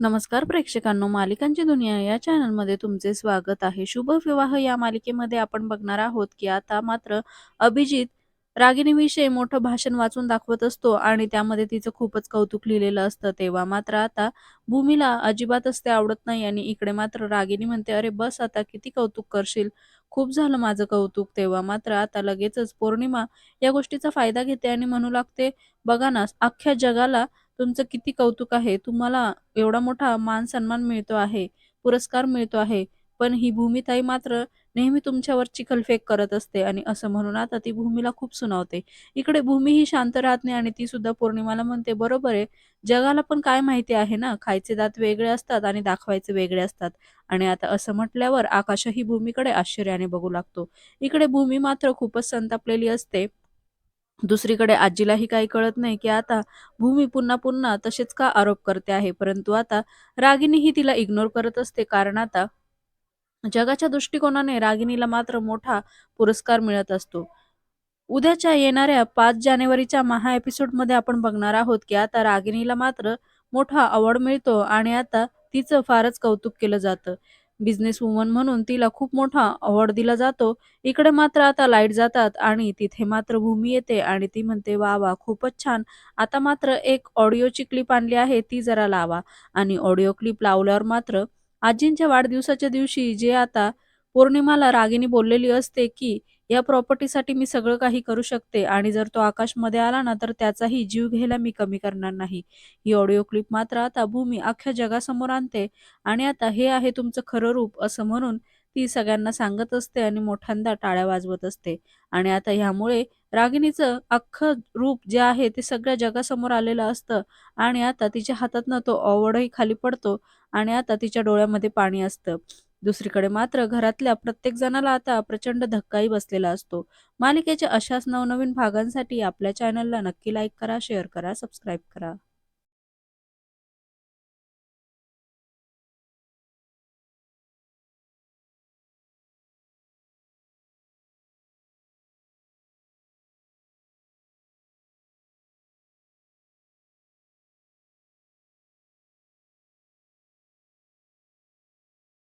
नमस्कार प्रेक्षकांनो मालिकांची दुनिया या चॅनलमध्ये तुमचे स्वागत आहे. शुभ विवाह या मालिकेमध्ये आपण बघणार आहोत की आता मात्र अभिजित रागिणीविषयी मोठं भाषण वाचून दाखवत असतो आणि त्यामध्ये तिचं खूपच कौतुक लिहिलेलं असतं. तेव्हा मात्र आता भूमीला अजिबातच ते आवडत नाही आणि इकडे मात्र रागिणी म्हणते अरे बस आता किती कौतुक करशील? खूप झालं माझं कौतुक. तेव्हा मात्र आता लगेचच पौर्णिमा या गोष्टीचा फायदा घेते आणि म्हणू लागते बघा ना अख्ख्या जगाला तुमचं किती कौतुक आहे तुम्हाला एवढा मोठा मान सन्मान मिळतो आहे, पुरस्कार मिळतो आहे. पण ही भूमिताई मात्र नेहमी तुमच्यावर चिखलफेक करत असते आणि असं म्हणून आता ती भूमीला खूप सुनावते. इकडे भूमी ही शांत राहत नाही आणि ती सुद्धा पौर्णिमाला म्हणते, "बरोबर आहे. जगाला पण काय माहिती आहे ना, खायचे दात वेगळे असतात आणि दाखवायचे वेगळे असतात." आणि आता असं म्हटल्यावर आकाशही भूमीकडे आश्चर्याने बघू लागतो. इकडे भूमी मात्र खूपच संतापलेली असते. दुसरीकडे आजीलाही काही कळत नाही, की आता भूमी पुन्हा पुन्हा तसेच का आरोप करते आहे. परंतु आता रागिणीही तिला इग्नोर करत असते. कारण आता जगाच्या दृष्टिकोनाने रागिणीला मात्र मोठा पुरस्कार मिळत असतो. उद्याच्या येणाऱ्या पाच जानेवारीच्या महा एपिसोडमध्ये आपण बघणार आहोत, की आता रागिणीला मात्र मोठा अवॉर्ड मिळतो आणि आता तिचं फारच कौतुक केलं जातं. बिझनेस वुमन म्हणून तिला खूप मोठा अवॉर्ड दिला जातो. इकडे मात्र आता लाइट जातात आणि तिथे मात्र भूमी येते आणि ती म्हणते, वा वा खूपच छान. आता मात्र एक ऑडिओची क्लिप आणली आहे, ती जरा लावा." आणि ऑडिओ क्लिप लावल्यावर मात्र आजींच्या वाढदिवसाच्या दिवशी जे आता पौर्णिमाला रागिनी बोललेली असते, की "या प्रॉपर्टीसाठी मी सगळं काही करू शकते आणि जर तो आकाशमध्ये आला ना, तर त्याचाही जीव घ्यायला मी कमी करणार नाही." ही ऑडिओ क्लिप मात्र आता भूमी अख्ख्या जगासमोर आणते आणि आता "हे आहे तुमचं खरं रूप" असं म्हणून ती सगळ्यांना सांगत असते आणि मोठ्यांदा टाळ्या वाजवत असते. आणि आता ह्यामुळे रागिणीचं अख्खं रूप जे आहे ते सगळ्या जगासमोर आलेलं असतं आणि आता तिच्या हातातनं तो अवॉर्डही खाली पडतो आणि आता तिच्या डोळ्यामध्ये पाणी असतं. दुसरीकडे मात्र घरातल्या प्रत्येक जणाला आता प्रचंड धक्काही बसलेला असतो. मालिकेच्या अशाच नवनवीन भागांसाठी आपल्या चॅनलला नक्की लाईक करा, शेअर करा, सबस्क्राईब करा.